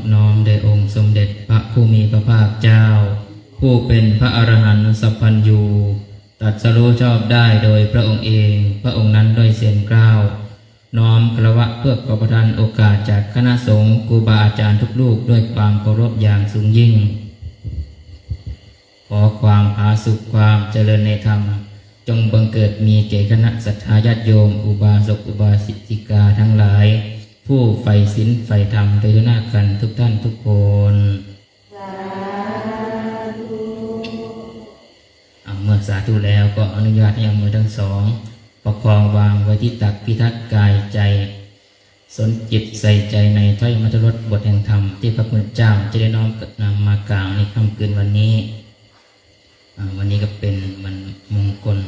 บน้อมแด่องค์สมเด็จพระผู้มีพระภาคเจ้า ผู้เป็นพระอรหันต์สัพพัญญูตัดสรู้ชอบได้โดยพระองค์เอง พระองค์นั้นด้วยเสียงกล้าว น้อมกระวะเพื่อขอประทานโอกาสจากคณะสงฆ์ครูบาอาจารย์ทุกลูกด้วยความเคารพอย่างสูงยิ่ง ขอความผาสุขความเจริญในธรรม จงบังเกิดมีแก่คณะสัตยาญาติโยม อุบาสกอุบาสิกาทั้งหลาย ผู้ใฝ่ศีลใฝ่ธรรมโดยหน้ากันทุกท่านทุกคนเมื่อสาธุแล้วก็อนุญาตให้เอามือทั้งสอง ประคองวางไว้ที่ตักพิทักษ์กายใจ สนจิตใส่ใจในถ้อยมัทรสบทแห่งธรรม ที่พระพุทธเจ้าจะได้น้อมนำมากล่าวในค่ำคืนวันนี้ วันนี้ก็เป็นวันมงคล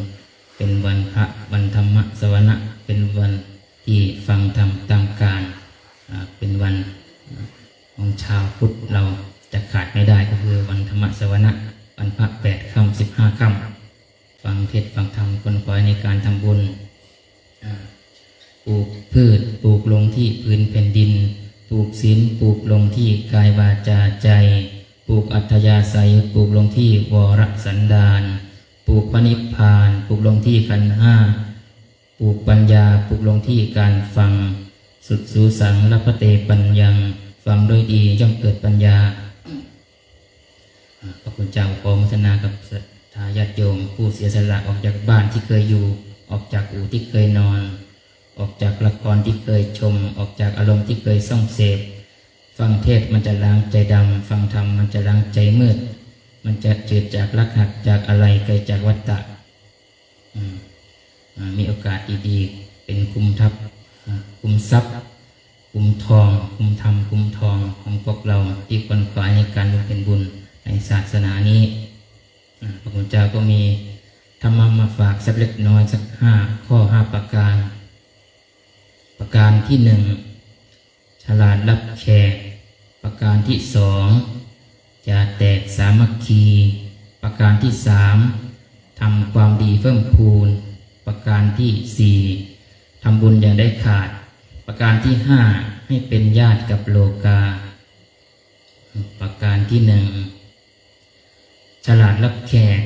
มันจะล้างใจดำฟังธรรมมันจะล้างใจมืด มันจะจืดจากรักหักจากอะไรไกลจากวัฏฏะมีโอกาสดีๆเป็นคุมทัพคุมทรัพย์คุมทอง คุมธรรมคุมทองของพวกเราที่ควรขวายในการเพ็ญบุญในศาสนานี้พระคุณเจ้าก็มีธรรมะมาฝากสักเล็กน้อยสักห้าข้อห้าประการ ประการที่หนึ่งฉลาดรับแขก ประการที่สองจะแตกสามัคคี ประการที่สามทำความดีเพิ่มพูน ประการที่สี่ทำบุญอย่างได้ขาด ประการที่ห้าให้เป็นญาติกับโลกา ประการที่หนึ่งฉลาดรับแขก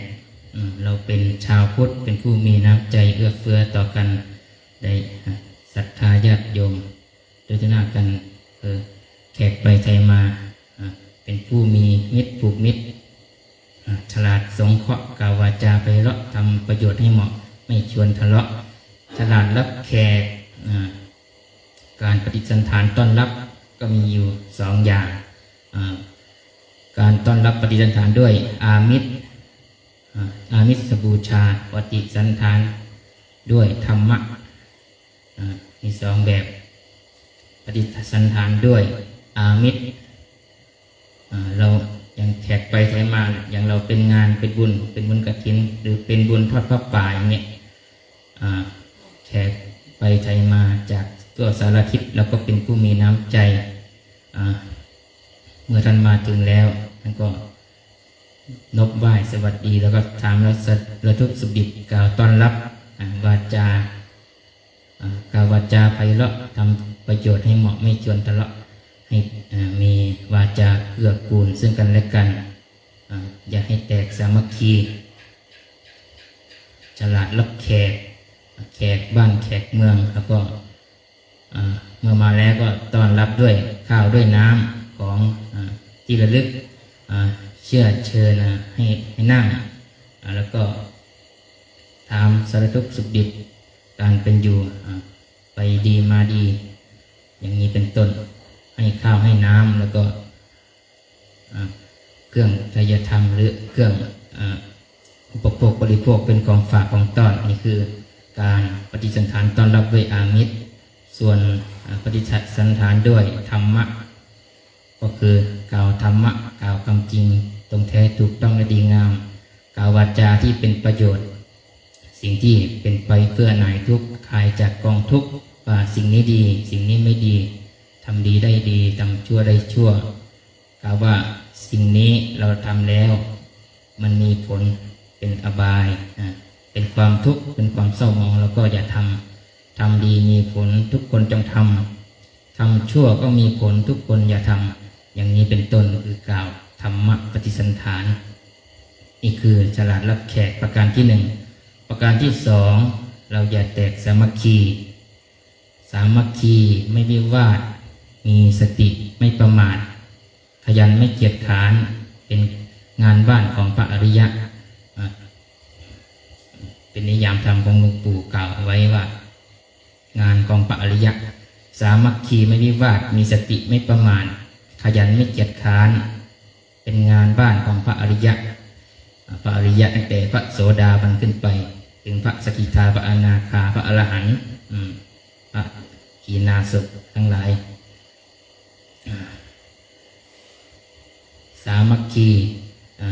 เราเป็นชาวพุทธเป็นผู้มีน้ำใจเอื้อเฟื้อต่อกันได้ศรัทธาญาติโยมโดยที่หน้ากันเออ แขกไปไทยมา เป็นผู้มีมิตรผูกมิตร ฉลาดสงเคราะห์กาวาจาไปเลาะทำประโยชน์ให้เหมาะ ไม่ชวนทะเลาะ ฉลาดรับแขก การปฏิสันฐานต้อนรับก็มีอยู่สองอย่าง การต้อนรับปฏิสันฐานด้วยอามิตรอามิสบูชาปฏิสันฐานด้วยธรรมะมีสองแบบ ปฏิสันฐานด้วย อามิตรเราอย่างแขกไปไทยมาอย่างเราเป็นงานเป็นบุญเป็นบุญกฐิน หรือเป็นบุญทอดพระป่าอย่างเงี้ยอ่แขกไปไทยมาจากตัวสารทิศแล้วก็เป็นผู้มีน้ำใจเมื่อท่านมาถึงแล้วท่านก็นบไหว้สวัสดีแล้วก็ถามแล้วสระทุกสุขดิบกล่าวต้อนรับอ่าวาจาอ่ากล่าววาจาไพเราะทำประโยชน์ให้เหมาะไม่ชวนทะเลาะ ให้มีวาจาเกื้อกูลซึ่งกันและกันอ่าอย่าให้แตกสามัคคี ฉลาดรับแขก แขกบ้านแขกเมืองแล้วก็เมื่อมาแล้วก็ต้อนรับด้วยข้าวด้วยน้ำของอที่ระลึกเชื่อเชิญอ่าให้ให้นั่ง แล้วก็ถามสารทุกสุขดิบการเป็นอยู่ไปดีมาดี อย่างนี้เป็นต้น ให้ข้าวให้น้ำแล้วก็เครื่องกายธรรมหรือเครื่องอุปโภคบริโภคเป็นของฝากของต้อนนี่คือการปฏิสันฐานต้อนรับด้วยอามิตร ส่วนปฏิสันฐานด้วยธรรมะ ก็คือกล่าวธรรมะกล่าวคำจริง ตรงแท้ถูกต้องและดีงาม กล่าววาจาที่เป็นประโยชน์ สิ่งที่เป็นไปเพื่อหน่ายทุกข์คลายจากกองทุกข์ว่าสิ่งนี้ดี สิ่งนี้ไม่ดี ทำดีได้ดีทำชั่วได้ชั่วกล่าวว่าสิ่งนี้เราทำแล้ว มันมีผลเป็นอบายอะเป็นความทุกข์เป็นความเศร้าหมองเราก็อย่าทำทำดีมีผลทุกคนจงทำทำชั่วก็มีผลทุกคนอย่าทำอย่างนี้เป็นต้นคือกล่าวธรรมะปฏิสันฐานนี่คือฉลาดรับแขกประการที่หนึ่งประการที่สองเราอย่าแตกสามัคคี สามัคคีไม่วิวาท มีสติไม่ประมาท ขยันไม่เกียจขาน เป็นงานบ้านของพระอริยะ เป็นนิยามธรรมของหลวงปู่กล่าวไว้ว่า งานของพระอริยะ สามัคคีไม่วิวาท มีสติไม่ประมาท ขยันไม่เกียจค้าน เป็นงานบ้านของพระอริยะ พระอริยะตั้งแต่พระโสดาบันขึ้นไปถึงพระสกิทาพระอนาคาพระอรหันต์พระขีณาสพทั้งหลาย สามัคคีอ่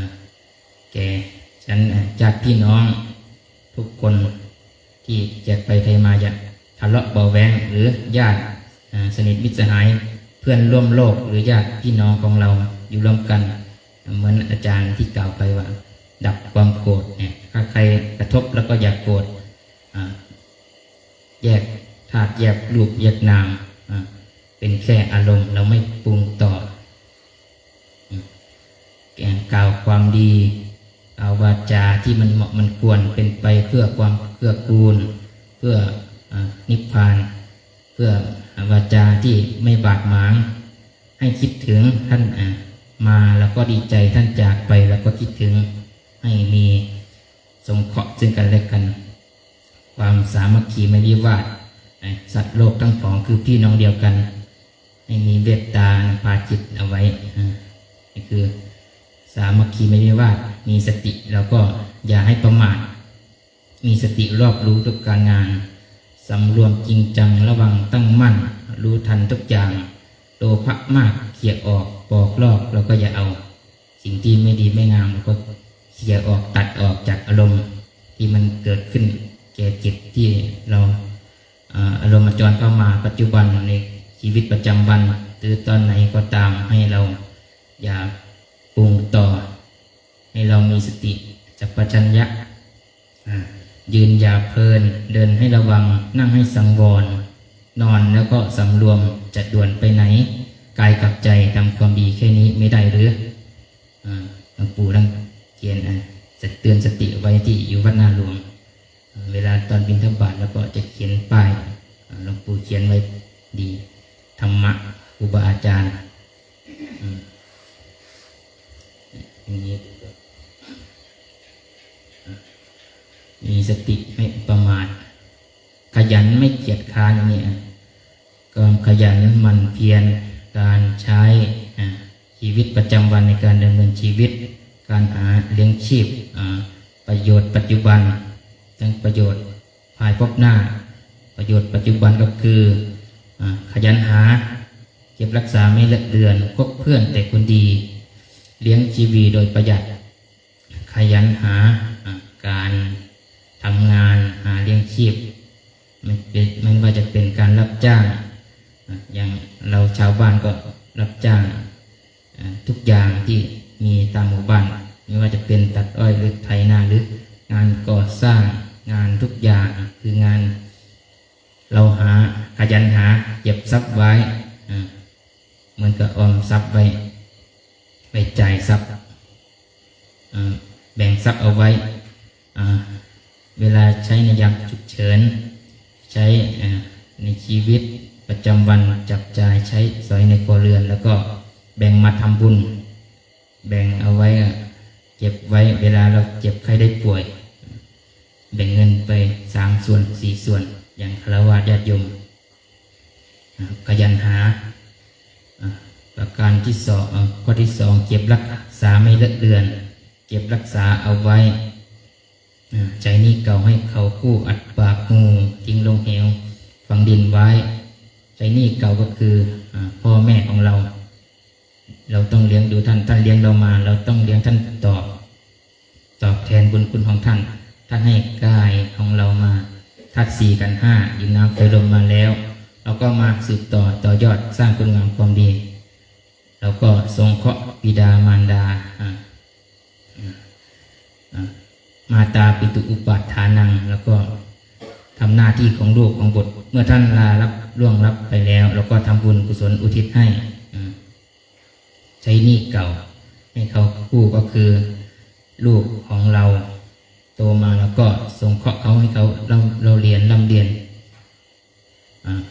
แก่ฉันอ่าญาติพี่น้องทุกคนที่แจกไปไทยมาจะทะเลาะเบาแวงหรือญาติสนิทมิตรสหายเพื่อนร่วมโลกหรือญาติพี่น้องของเราอยู่ร่วมกัน เหมือนอาจารย์ที่กล่าวไปว่า ดับความโกรธเนี่ยถ้าใครกระทบแล้วก็อย่ากโกรธแยกธาตุแยกรูปแยกนาม เป็นแค่อารมณ์เราไม่ปรุงต่ออืมแก่กล่าวความดีกล่าววาจาที่มันเหมาะมันควรเป็นไปเพื่อความเพื่อกูล เพื่ออนิพพาน เพื่อวาจาที่ไม่บาดหมาง ให้คิดถึงท่านมาแล้วก็ดีใจท่านจากไปแล้วก็คิดถึงให้มีสงเคราะห์ซึ่งกันและกัน ความสามัคคีไม่วิวาทสัตว์โลกทั้งสองคือพี่น้องเดียวกัน ให้มีเวทตาพาจิตเอาไว้นี่คือสามัคคีไม่วิวามีสติแล้วก็อย่าให้ประมาทมีสติรอบรู้ทุกการงานสำรวมจริงจังระวังตั้งมั่น รู้ทันทุกอย่างโลภะมากเขี่ยออกปอกลอกเราก็อย่าเอา สิ่งที่ไม่ดีไม่งามเราก็เขี่ยออกตัดออกจากอารมณ์ ที่มันเกิดขึ้นแก่จิตที่เราอารมณ์จรเข้ามาปัจจุบันใน ชีวิตประจำวัน หรือตอนไหนก็ตามให้เราอย่าปรุงต่อ ให้เรามีสติจักรชัญญะยืนอย่าเพลิน เดินให้ระวังนั่งให้สังวร นอนแล้วก็สำรวมจะด่วนไปไหน กายกับใจทำความดีแค่นี้ไม่ได้หรือหลวงปู่ท่านเขียนอะจะเตือนสติไว้ที่อยู่วัดนาหลวง เวลาตอนบิณฑบาตแล้วก็จะเขียนป้ายหลวงปู่เขียนไว้ดี ธรรมะครูบาอาจารย์อย่างนี้มีสติไม่ประมาท ขยันไม่เกียจค้านอย่างนี้อะความขยันมันเพียรการใช้ชีวิตประจำวันในการดำเนินชีวิต การหาเลี้ยงชีพประโยชน์ปัจจุบันทั้งประโยชน์ภายภพหน้า ประโยชน์ปัจจุบันก็คือ ขยันหา เก็บรักษาไม่เลอะเลือนคบเพื่อนแต่คนดี เลี้ยงชีวีโดยประหยัด ขยันหาการทำงานหาเลี้ยงชีพไม่เป็นไม่ว่าจะเป็นการรับจ้าง อย่างเราชาวบ้านก็รับจ้างทุกอย่างที่มีตามหมู่บ้านไม่ว่าจะเป็นตัดอ้อยหรือไถนาหรืองานก่อสร้างงานทุกอย่างคืองาน เราหาขยันหาเก็บทรัพย์ไว้เหมือนกับออมทรัพย์ไว้ไปจ่ายทรัพย์แบ่งทรัพย์เอาไว้ เวลาใช้ในยามฉุกเฉิน ใช้ในชีวิตประจำวันจับจ่ายใช้สอยในครัวเรือน แล้วก็แบ่งมาทำบุญ แบ่งเอาไว้เก็บไว้เวลาเราเจ็บใครได้ป่วย แบ่งเงินไปสามส่วนสี่ส่วน อย่างคารวะญาติโยมขยันหา ประการที่สองข้อที่สองเก็บรักษาไม่เลอะเลือน เก็บรักษาเอาไว้ใจนี้เก่าให้เขากู้อัดปากงูทิ้งลงเหวฝังดินไว้ ใจนี้เก่าก็คืออพ่อแม่ของเรา เราต้องเลี้ยงดูท่านท่านเลี้ยงเรามา เราต้องเลี้ยงท่านตอบ ตอบแทนบุญคุณของท่าน ท่านให้กายของเรามา ธาตุสี่กันห้าดินน้ำไฟลมมาแล้ว เราก็มาสืบต่อต่อยอดสร้างคุณงามความดี เราก็ทรงเคราะห์บิดามารดา มาตาปิตุอุปัฏฐานัง แล้วก็ทำหน้าที่ของลูกของบุตรเมื่อท่านลารับล่วงรับไปแล้ว เราก็ทำบุญกุศลอุทิศให้ใช้หนี้เก่า ให้เขากู้ก็คือลูกของเรา โตมาแล้วก็ส่งเคราะห์เขาให้เขาเราเราเรียนร่ำเรียน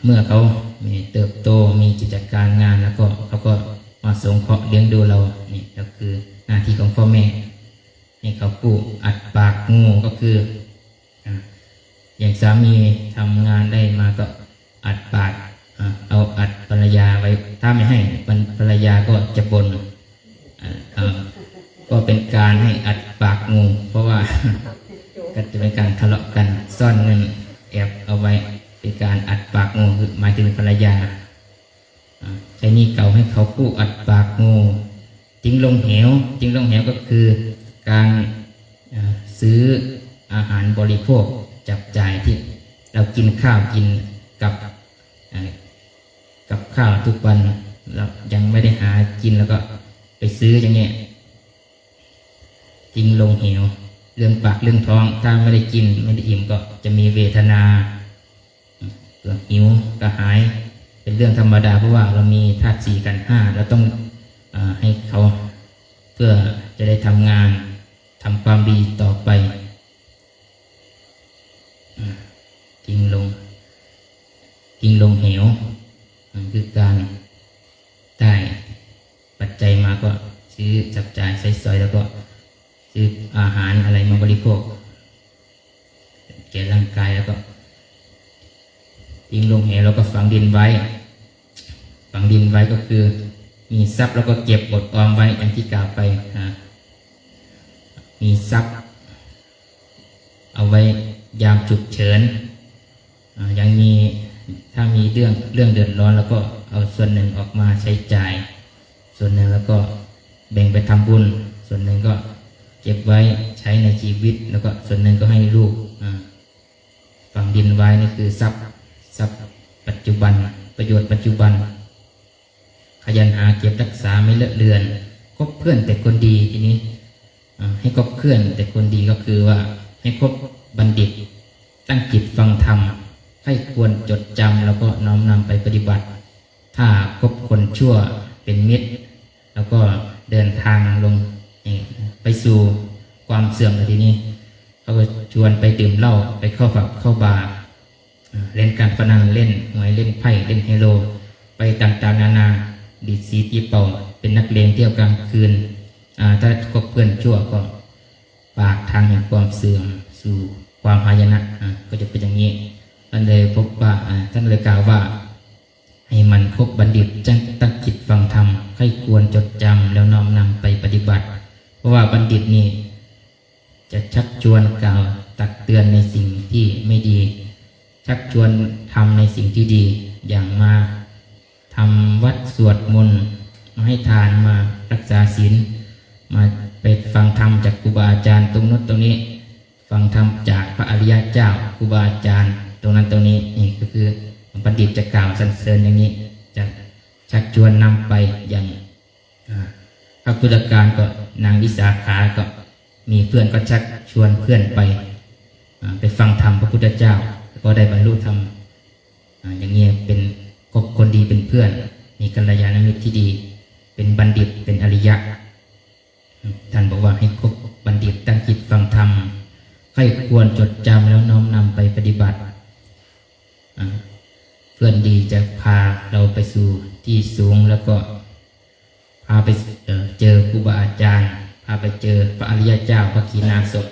เมื่อเขามีเติบโตมีกิจการงานแล้วก็เขาก็มาสงเคราะห์เลี้ยงดูเรานี่ก็คือหน้าที่ของพ่อแม่ให้เขากู้อัดปากงูก็คืออย่างสามีทำงานได้มาก็อัดปากเอาอัดภรรยาไว้ถ้าไม่ให้ภรรยาก็จะบน่น ก็เป็นการให้อัดปากงู เพราะว่าก็จะเป็นการทะเลาะกันซ่อนเงินแอบเอาไว้เป็นการอัดปากงูคือหมายถึงภรรยาใช้นี่เก่าให้เขากู้อัดปากงูทิ้งลงเหวทิ้งลงเหวก็คือการซื้ออาหารบริโภคจับจ่ายที่เรากินข้าวกินกับกับข้าวทุกวันเรายังไม่ได้หากินแล้วก็ไปซื้ออย่างเงี้ย จริงลงเหว เรื่องปากเรื่องท้อง ถ้าไม่ได้กินไม่ได้อิ่มก็จะมีเวทนาเรื่องหิวกระหาย เป็นเรื่องธรรมดาเพราะว่าเรามีธาตุสี่กันห้าเราต้องอให้เขาเพื่อจะได้ทำงานทำความดีต่อไปทิ้งลงทิ้งลงเหวอืมคือการได้ปัจจัยมาก็ซื้อจับจ่ายใช้สอยแล้วก็ ซื้ออาหารอะไรมาบริโภคแก่ร่างกายแล้วก็ทิ้งลงเหวแล้วก็ฝังดินไว้ ฝังดินไว้ก็คือ มีทรัพย์แล้วก็เก็บอดออมไว้อย่างที่กล่าวไปนะมีทรัพย์ เอาไว้ยามฉุกเฉินยังมีถ้ามีเรื่องเรื่องเดือดร้อน แล้วก็เอาส่วนหนึ่งออกมาใช้จ่าย ส่วนหนึ่งแล้วก็แบ่งไปทำบุญ ส่วนหนึ่งก็ เก็บไว้ใช้ในชีวิต แล้วก็ส่วนหนึ่งก็ให้ลูกฝังดินไว้นี่คือทรัพย์ทรัพย์ปัจจุบัน ประโยชน์ปัจจุบัน ขยันหาเก็บรักษาไม่เลอะเลือนคบเพื่อนแต่คนดีทีนี้ให้คบเพื่อนแต่คนดีก็คือว่า ให้คบบัณฑิต ตั้งจิตฟังธรรมให้ควรจดจำแล้วก็น้อมนำไปปฏิบัติ ถ้าคบคนชั่วเป็นมิตร แล้วก็เดินทางลง นี่ไปสู่ความเสื่อมในทีนี้เขาก็ชวนไปดื่มเหล้าไปเข้าฝักเข้าบาร์เล่นการพนันเล่นหวยเล่นไพ่เล่นไฮโล ไปต่างๆนานาดีดสีตีเป่าเป็นนักเลงเที่ยวกลางคืนถ้าคบเพื่อนชั่วก็ปากทางแห่งความเสื่อมสู่ความหายนะก็จะเป็นอย่างนี้ท่านเลยพบว่าท่านเลยกล่าวว่า ให้มันคบบัณฑิตจังตั้งจิตฟังธรรมให้ควรจดจำแล้วน้อมนำไปปฏิบัติ ราะว่าบัณฑิตนี่จะชักชวนกล่าวตักเตือนในสิ่งที่ไม่ดี ชักชวนทำในสิ่งที่ดีอย่างมาทำวัดสวดมนต์มาให้ทานมารักษาศีลมาไปฟังธรรมจากครูบาอาจารย์ตรงนู้นตรงนี้ ฟังธรรมจากพระอริยเจ้าครูบาอาจารย์ ตรงนั้นตรงนี้นี่ก็คือบัณฑิตจะกล่าวสรรเสริญอย่างนี้จะชักชวนนำไปอย่าง อ่าพระพุทธการก็นางวิสาขาก็มีเพื่อนก็ชักชวนเพื่อนไป ไปฟังธรรมพระพุทธเจ้า ก็ได้บรรลุธรรมอย่างนี้เป็นคบคนดีเป็นเพื่อน มีกัลยาณมิตรที่ดี เป็นบัณฑิตเป็นอริยะ ท่านบอกว่าให้คบบัณฑิตตั้งจิตฟังธรรมให้ควรจดจำแล้วน้อมนำไปปฏิบัติ เพื่อนดีจะพาเราไปสู่ที่สูงแล้วก็ พาไปเจอครูบาอาจารย์ พาไปเจอพระอริยเจ้าพระขีณาสพ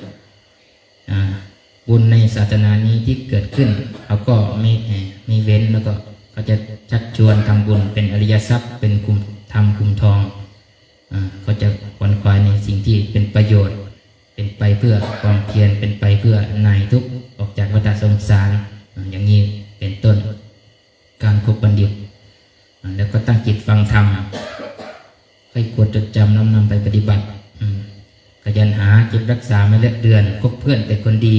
บุญในศาสนานี้ที่เกิดขึ้นเขาก็ไม่ไม่เว้นแล้วก็เขาจะชักชวนทำบุญเป็นอริยทรัพย์ เป็นคุมทำคุมทองเขาจะขวนขวายในสิ่งที่เป็นประโยชน์ เป็นไปเพื่อความเพียรเป็นไปเพื่อนายทุกออกจากวัฏสงสารอย่างนี้เป็นต้นการคบบัณฑิต แล้วก็ตั้งจิตฟังธรรม ให้ควรจดจำน้อมนำไปปฏิบัติขยันหาเก็บรักษาไม่เลือกเดือนคบเพื่อนแต่คนดี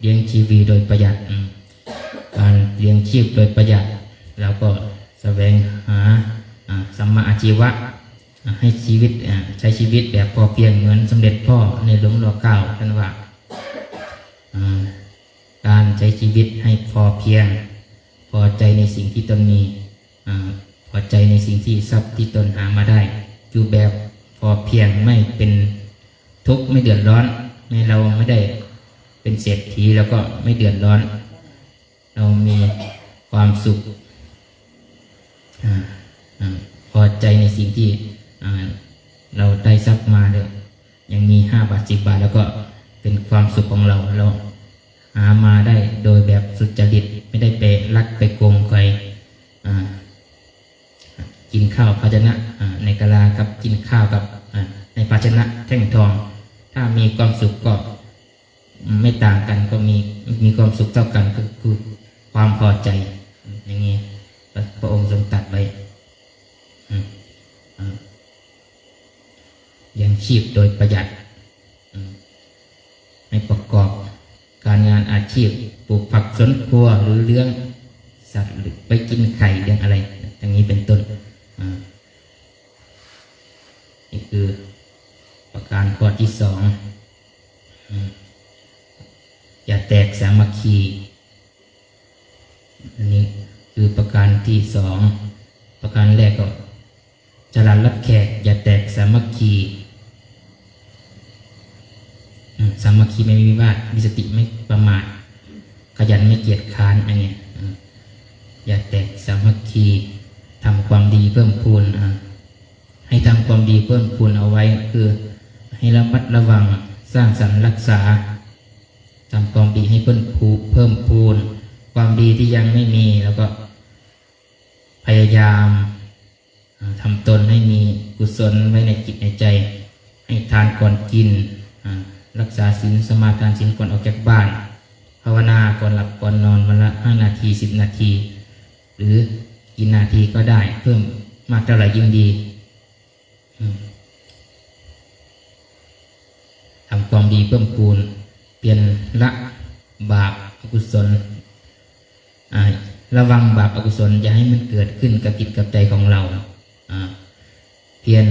เลี้ยงชีวีโดยประหยัดการเลี้ยงชีพโดยประหยัดแล้วก็แสวงหาสัมมาอาชีวะให้ชีวิตใช้ชีวิตแบบพอเพียงเหมือนสมเด็จพ่อในหลวงรัชกาลท่านว่าการใช้ชีวิตให้พอเพียง พอใจในสิ่งที่ตนมีพอใจในสิ่งที่ทรัพย์ที่ตนหามาได้ อยู่แบบพอเพียงไม่เป็นทุกข์ไม่เดือดร้อนแม้เราไม่ได้เป็นเศรษฐีแล้วก็ไม่เดือดร้อน เรามีความสุขพอใจในสิ่งที่เราได้ทรัพย์มาเลยยังมีห้าบาทสิบบาทแล้วก็เป็นความสุขของเราเราหามาได้โดยแบบสุจริตไม่ได้ไปลักไปโกงใครอ่า กินข้าวภาชนะในกะลากับกินข้าวกับในภาชนะแท่งทอง ถ้ามีความสุขก็ไม่ต่างกันก็มีมีความสุขเท่ากันก็คือความพอใจ อย่างนี้พระองค์ทรงตัดไว้อืมอ่ายังชีพโดยประหยัดอืมให้ประกอบการงานอาชีพปลูกผักสวนครัวหรือเลี้ยงสัตว์หรือไปกินไข่เลี้ยงอะไรอย่างนี้เป็นต้นอ่านี่ คือ ประการข้อที่สองอย่าแตกสามัคคีอันนี้คือประการที่สองประการแรกก็จรันรับแขก อย่าแตกสามัคคีสามัคคีไม่มีวิวาทมีสติไม่ประมาทขยันไม่เกียจค้านอันเนี้ยอย่าแตกสามัคคีทำความดีเพิ่มพูนอ่า ให้ทำความดีเพิ่มพูนเอาไว้ คือให้ระมัดระวังสร้างสรรค์รักษาทำความดีให้เพิ่มพูเพิ่มพูน ความดีที่ยังไม่มีแล้วก็ พยายามทำตนให้มีกุศลไว้ในจิตในใจ ให้ทานก่อนกิน รักษาศีลสมาทานศีลก่อนออกจากบ้าน ภาวนาก่อนหลับก่อนนอนวันละห้านาทีสิบนาที หรือกินนาทีก็ได้เพิ่มมากเท่าไหร่ยิ่งดี ทำความดีเพิ่มพูนเปลี่ยนละบาปอกุศลระวังบาปอกุศลอย่าให้มันเกิดขึ้นกับจิตกับใจของเราอ่าเพียร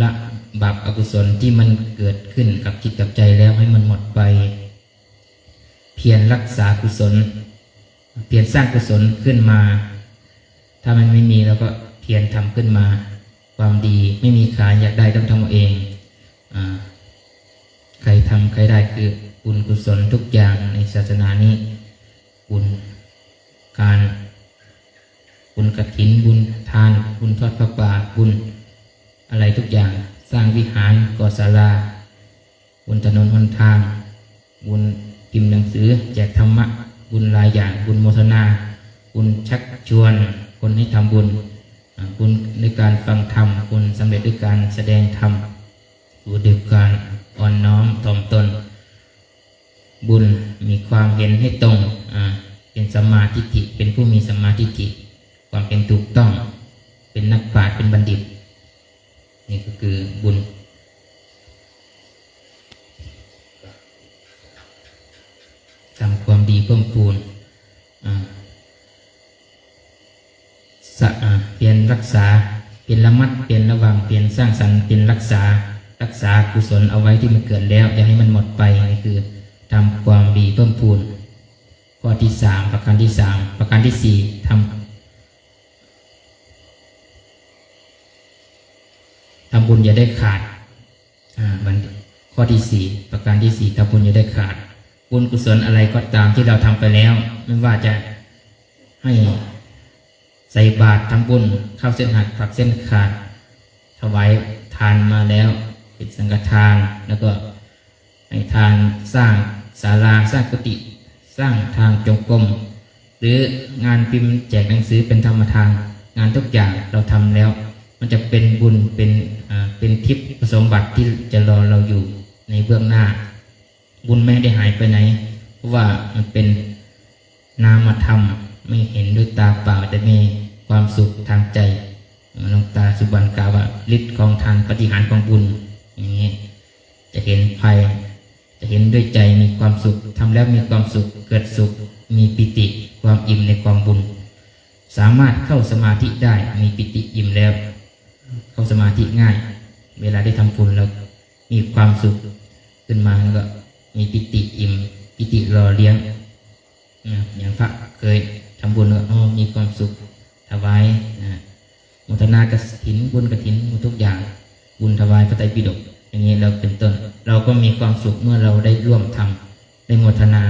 ละบาปอกุศลที่มันเกิดขึ้นกับจิตกับใจแล้วให้มันหมดไป เพียรรักษากุศล เพียรสร้างกุศลขึ้นมา ถ้ามันไม่มีเราก็เพียรทำขึ้นมา ความดีไม่มีขายอยากได้ต้องทำเองอใครทำใครได้คือบุญกุศลทุกอย่างในศาสนานี้ บุญการบุญกฐินบุญทาน บุญทอดพระป่าบุญอะไรทุกอย่างสร้างวิหารก่อศาลา บุญถนนหนทาง บุญพิมพ์หนังสือแจกธรรมะ บุญหลายอย่างบุญโมทนา บุญชักชวน คนให้ทำบุญ อ่าบุญในการฟังธรรมบุญสำเร็จด้วยการแสดงธรรมบุญด้วยการอ่อนน้อมถ่อมตน บุญมีความเห็นให้ตรงเป็นสมาทิฏฐิเป็นผู้มีสมาทิฏฐิความเป็นถูกต้อง เป็นนักปราชญ์เป็นบัณฑิต นี่ก็คือบุญทำความดีเพิ่มพูนอ่า สะอ่าเปลี่ยนรักษา เปลี่ยนละมัดเปลี่ยนระวังเปลี่ยนสร้างสรรค์เปลี่ยนรักษา รักษากุศลเอาไว้ที่มันเกิดแล้วอย่าให้มันหมดไปนี่คือทำความดีเพิ่มพูนข้อที่สามประการที่สามประการที่สี่ทำทำบุญอย่าได้ขาดอ่าบันข้อที่สี่ประการที่สี่ทำบุญอย่าได้ขาดบุญกุศลอะไรก็ตามที่เราทำไปแล้ว ไม่ว่าจะให้ ใส่บาตรทำบุญเข้าเส้นหักผักเส้นขาดถวายทานมาแล้วเป็นสังฆทานแล้วก็ให้ทานสร้างศาลาสร้างกุฏิสร้างทางจงกรมหรืองานพิมพ์แจกหนังสือเป็นธรรมทาน งานทุกอย่างเราทำแล้ว มันจะเป็นบุญเป็นอ่าเป็นทิพย์สมบัติที่จะรอเราอยู่ในเบื้องหน้า บุญไม่ได้หายไปไหน เพราะว่ามันเป็นนามธรรมไม่เห็นด้วยตาเปล่าแต่มี ความสุขทางใจหลวงตาสุบันกล่าวว่าฤทธิ์ของทานปฏิหารของบุญอย่างนี้จะเห็นภัยจะเห็นด้วยใจมีความสุขทำแล้วมีความสุขเกิดสุข มีปิติความอิ่มในความบุญ สามารถเข้าสมาธิได้มีปิติอิ่มแล้ว เข้าสมาธิง่าย เวลาได้ทำบุญแล้วมีความสุขขึ้นมาแล้วก็มีปิติอิ่ม ปิติรอเลี้ยงอย่างพระเคยทำบุญแล้วมีความสุข ถวายนะมุทนากฐินบุญกฐินมดทุกอย่างบุญถวายพระไตรปิฎกอย่างนี้เราเป็นต้น เราก็มีความสุขเมื่อเราได้ร่วมทำได้โมทนา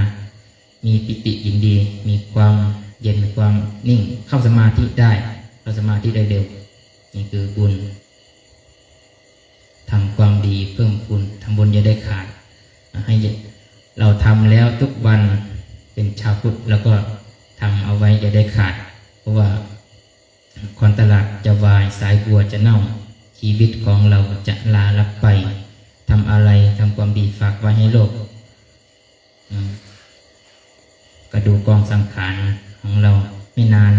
มีปิติยินดี มีความเย็นความนิ่งเข้าสมาธิได้เข้าสมาธิได้เร็ว นี่คือบุญทำความดีเพิ่มพูนทำบุญอย่าได้ขาดให้เราทำแล้วทุกวันเป็นชาวพุทธแล้วก็ทำเอาไว้อย่าได้ขาด เพราะว่า คอนตลาดจะวายสายบัวจะเน่า ชีวิตของเราจะลาลับไปทำอะไรทำความดีฝากไว้ให้โลกกระดูกกองสังขารของเราไม่นาน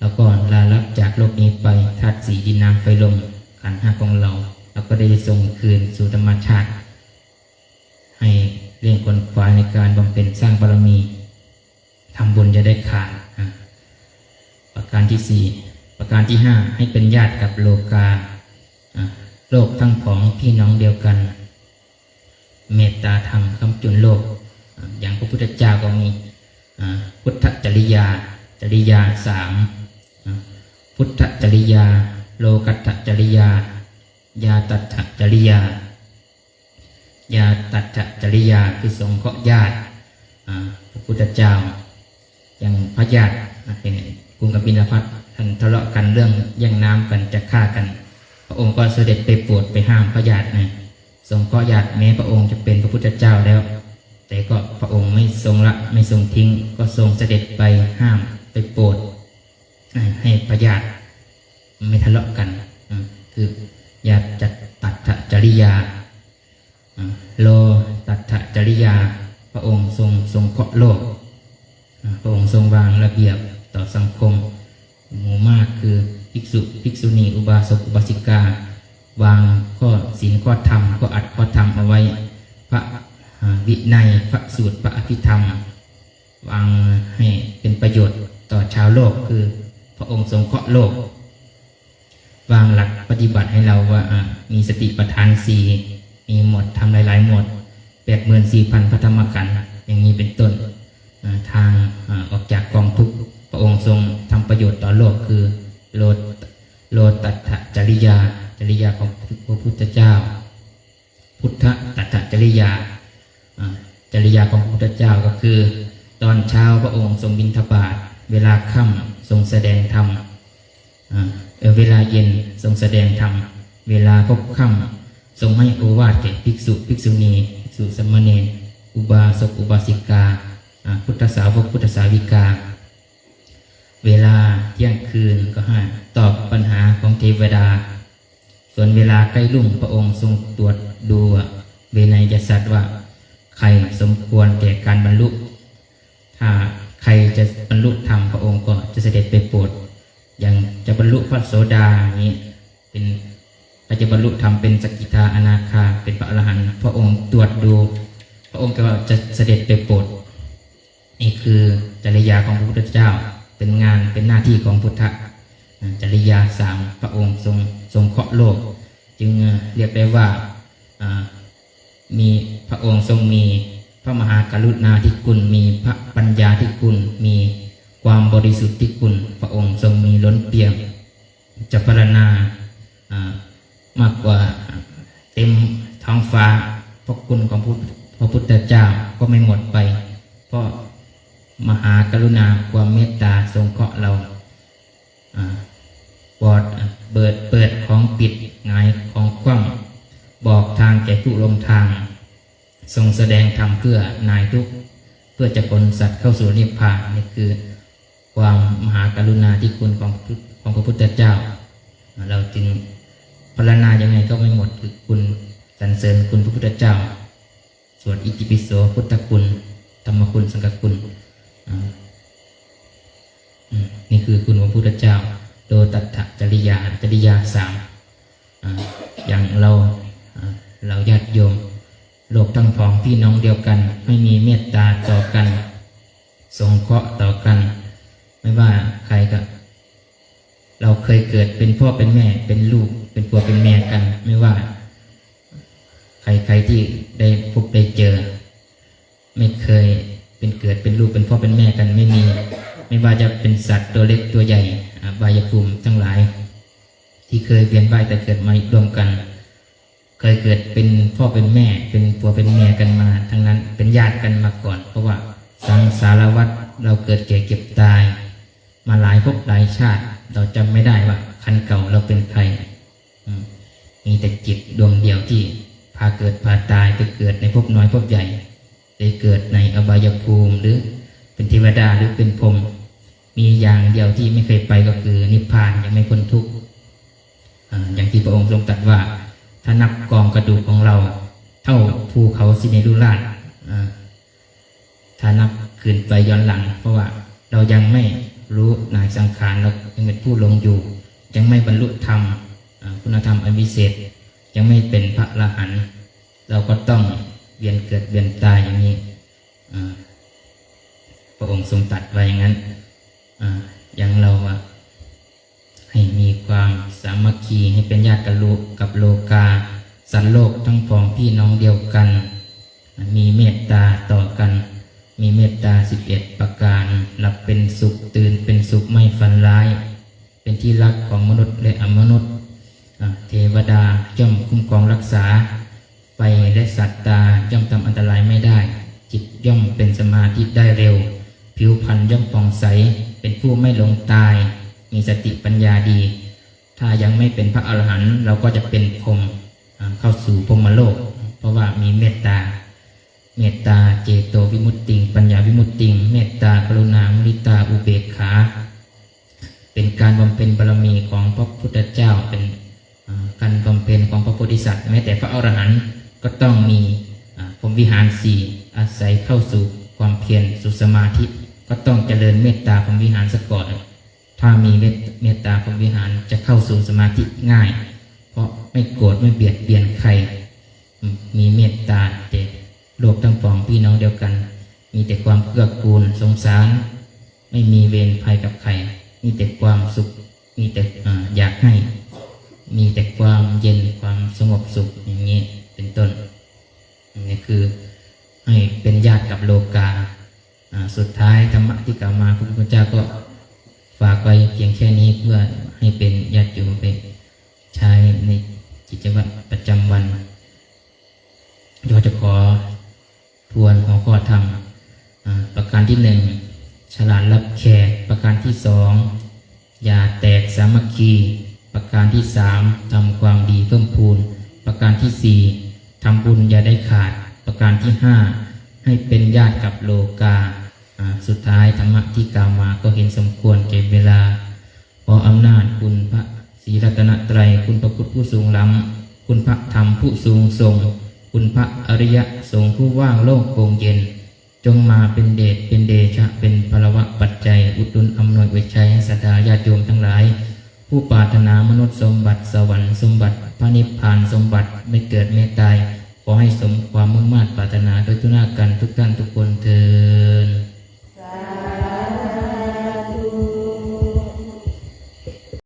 แล้วก็ลาลับจากโลกนี้ไปธาตุสีดินน้ำไฟลมขันห้าของเราเราก็ได้ส่งคืนสู่ธรรมชาติ ให้เร่งคนควายในการบำเพ็ญสร้างบารมีทำบุญจะได้ขาดประการที่สี่ ประการที่ห้าให้เป็นญาติกับโลกาโลกทั้งของพี่น้องเดียวกัน เมตตาธรรมคำจุนโลก อย่างพระพุทธเจ้าก็มีพุทธจริยาจริยาสามพุทธจริยา โลกัตจริยา ยาตัตจริยาญาตัจจริยาคือสงเคราะห์ญาติพระพุทธเจ้าอย่างพระญาติเป็นกรุงกบิลพัทท่านทะเลาะกันเรื่องแย่งน้ำกันจะฆ่ากัน พระองค์ก็เสด็จไปโปรดไปห้ามพระญาตินะสงเคราะญาติแม้พระองค์จะเป็นพระพุทธเจ้าแล้ว แต่ก็พระองค์ไม่ทรงละไม่ทรงทิ้ง ก็ทรงเสด็จไปห้ามไปโปรดให้พระญาติไม่ทะเลาะกันคือญาติจัดตัดจริยาโลตัตถจริยา พระองค์ทรงทรงเคาะโลก พระองค์ทรงวางระเบียบต่อสังคม หมู่มากคือภิกษุภิกษุณีอุบาสกอุบาสิกา วางข้อศีลข้อธรรมข้ออัดข้อธรรมเอาไว้ พระวินัยพระสูตรพระอภิธรรม วางให้เป็นประโยชน์ต่อชาวโลกคือพระองค์ทรงเคราะห์โลก วางหลักปฏิบัติให้เราว่ามีสติปัฏฐานสี่มีหมดทำหลายๆหมดแปดหมื่นสี่พันพระธรรมกันอย่างนี้เป็นต้นทางอออกจากกองทุกข์ พระองค์ทรงทำประโยชน์ต่อโลกคือโลดโลตัตจริยา จริยาของพระพุทธเจ้า พุทธตัตจริยาจริยาของพระพุทธเจ้าก็คือ ตอนเช้าพระองค์ทรงบิณฑบาตเวลาค่ำทรงแสดงธรรมเวลาเย็นทรงแสดงธรรมเวลาพบค่ำทรงให้โอวาทแก่ภิกษุภิกษุณีภิกษุสมณรอุบาสกอุบาสิกาอ่าพุทธสาวกพุทธสาวิกา เวลาเที่ยงคืนก็ให้ตอบปัญหาของเทวดา ส่วนเวลาใกล้รุ่งพระองค์ทรงตรวจดูเวไนยสัตว์ว่า ใครสมควรแก่การบรรลุ ถ้าใครจะบรรลุธรรมพระองค์ก็จะเสด็จไปโปรดอย่างจะบรรลุพระโสดาอย่างนี้เป็นก็จะบรรลุธรรมเป็นสกิทาอนาคาเป็นพระอรหันต์พระองค์ตรวจดู พระองค์ก็จะเสด็จไปโปรดนี่คือจริยาของพระพุทธเจ้า เป็นงานเป็นหน้าที่ของพุทธจริยาสามพระองค์ทรงทรงเคาะโลก จึงเรียกได้ว่ามีพระองค์ทรงมีพระมหากรุณาธิคุณ มีพระปัญญาธิคุณ มีความบริสุทธิ์ที่คุณ พระองค์ทรงมีล้นเปี่ยมจะพรรณามากกว่าเต็มท้องฟ้าพระคุณของพระพุทธเจ้าก็ไม่หมดไป เพราะ มหากรุณาความเมตตาทรงเคราะห์เราอ่าปอดเปิดเปิดของปิดหงายของคว่ำบอกทางแก่ผู้ลงทาง ทรงแสดงธรรมเพื่อนายทุกเพื่อจะคนสัตว์เข้าสู่นิพพานนี่คือ ความมหากรุณาธิคุณของของพระพุทธเจ้า เราจึงพรรณนายังไงก็ไม่หมดคือคุณสรรเสริญคุณพระพุทธเจ้าสวดอิติปิโสพุทธคุณ ธรรมคุณสังฆคุณ นี่คือคุณของพระพุทธเจ้า โดตัถจริยาจริยาสามอย่างเราเราญาติโยมโลกทั้งของพี่น้องเดียวกัน ไม่มีเมตตาต่อกัน สงเคราะห์ต่อกัน ไม่ว่าใครก็เราเคยเกิดเป็นพ่อเป็นแม่เป็นลูก เป็นผัวเป็นแม่กัน ไม่ว่า ใครใครที่ได้พบได้เจอ ไม่เคย เป็นเกิดเป็นลูกเป็นพ่อเป็นแม่กันไม่มี ไม่ว่าจะเป็นสัตว์ตัวเล็กตัวใหญ่บายภูมิทั้งหลาย ที่เคยเวียนว่ายแต่เกิดมารวมกัน เคยเกิดเป็นพ่อเป็นแม่ เป็นผัวเป็นเมียกันมา ทั้งนั้นเป็นญาติกันมาก่อน เพราะว่าสังสารวัตรเราเกิดแก่เก็บตาย มาหลายภพหลายชาติ เราจำไม่ได้ว่าคันเก่าเราเป็นใครมมีแต่จิตดวงเดียวที่พาเกิดพาตายไปเกิดในภพน้อยภพใหญ่ ไปเกิดในอบายภูมิหรือเป็นเทวดาหรือเป็นพรหมมีอย่างเดียวที่ไม่เคยไปก็คือ นิพพานยังไม่พ้นทุกข์อย่างที่พระองค์ทรงตรัสว่า ถ้านับกองกระดูกของเรา เท่าภูเขาสิเนรุราชอ่าถ้านับขึ้นไปย้อนหลัง เพราะว่าเรายังไม่รู้นายสังขารเรายังเป็นผู้ลงอยู่ ยังไม่บรรลุธรรมคุณธรรมอันวิเศษ ยังไม่เป็นพระอรหันเราก็ต้อง เวียนเกิดเวียนตายอย่างนี้พระองค์ทรงตรัสไว้อย่างนั้นอย่างเราอะให้มีความสามัคคีให้เป็นญาติกับโลกกับโลกา สันโลกทั้งพ้องพี่น้องเดียวกัน มีเมตตาต่อกัน มีเมตตาสิบเอ็ดประการ หลับเป็นสุขตื่นเป็นสุขไม่ฝันร้าย เป็นที่รักของมนุษย์และอมนุษย์ เทวดาย่อมคุ้มครองรักษา ไปและสัตว์ตาย่อมทำอันตรายไม่ได้ จิตย่อมเป็นสมาธิได้เร็ว ผิวพรรณย่อมผ่องใส เป็นผู้ไม่หลงตาย มีสติปัญญาดี ถ้ายังไม่เป็นพระอรหันต์เราก็จะเป็นพรหมเข้าสู่พรหมโลก เพราะว่ามีเมตตา เมตตาเจโตวิมุตติง ปัญญาวิมุตติง เมตตากรุณามุริตาอุเบกขา เป็นการบำเพ็ญบารมีของพระพุทธเจ้าเป็นการบำเพ็ญของพระโพธิสัตว์แม้แต่พระอรหันต์ ก็ต้องมีอ่าพรมวิหารสี่อาศัยเข้าสู่ความเพียรสู่สมาธิก็ต้องเจริญเมตตาพรมวิหารซะก่อนถ้ามีเมตตาพรมวิหารจะเข้าสู่สมาธิง่าย เพราะไม่โกรธไม่เบียดเบียนใคร มีเมตตาแต่โลกทั้งปวงพี่น้องเดียวกัน มีแต่ความเกื้อกูลสงสาร ไม่มีเวรภัยกับใคร มีแต่ความสุข มีแต่อ่าอยากให้ มีแต่ความเย็นความสงบสุขอย่างนี้ เป็นต้นนี่คือให้เป็นญาติกับโลกาสุดท้ายธรรมะที่กล่าวมาพระพุทธเจ้าก็ฝากไว้เพียงแค่นี้เพื่อให้เป็นญาติโยมไปใช้ในกิจวัตรประจำวันเราจะขอทวนหัวข้อธรรมประการที่หนึ่งฉลาดรับแขกประการที่สองอย่าแตกสามัคคี ประการที่สามทำความดีเพิ่มพูน ประการที่สี่ ทำบุญอย่าได้ขาดประการที่ห้าให้เป็นญาติกับโลกา สุดท้ายธรรมะที่กล่าวมาก็เห็นสมควรเก็บเวลา ขออำนาจคุณพระศรีรัตนตรัย คุณพระพุทธผู้สูงล้ำ คุณพระธรรมผู้สูงทรงคุณพระอริยสงฆ์ผู้ว่างโล่งโปร่งเย็น จงมาเป็นเดชเป็นเดชะเป็นพลวะปัจจัย อุดหนุนอำนวยไว้ใช้ให้สัตยาญาติโยมทั้งหลาย ผู้ปรารถนามนุษย์สมบัติสวรรค์สมบัติพระนิพพานสมบัติไม่เกิดไม่ตาย ขอให้สมความมุ่งมั่นปรารถนาโดยทุนากันทุกท่านทุกคนเทอญ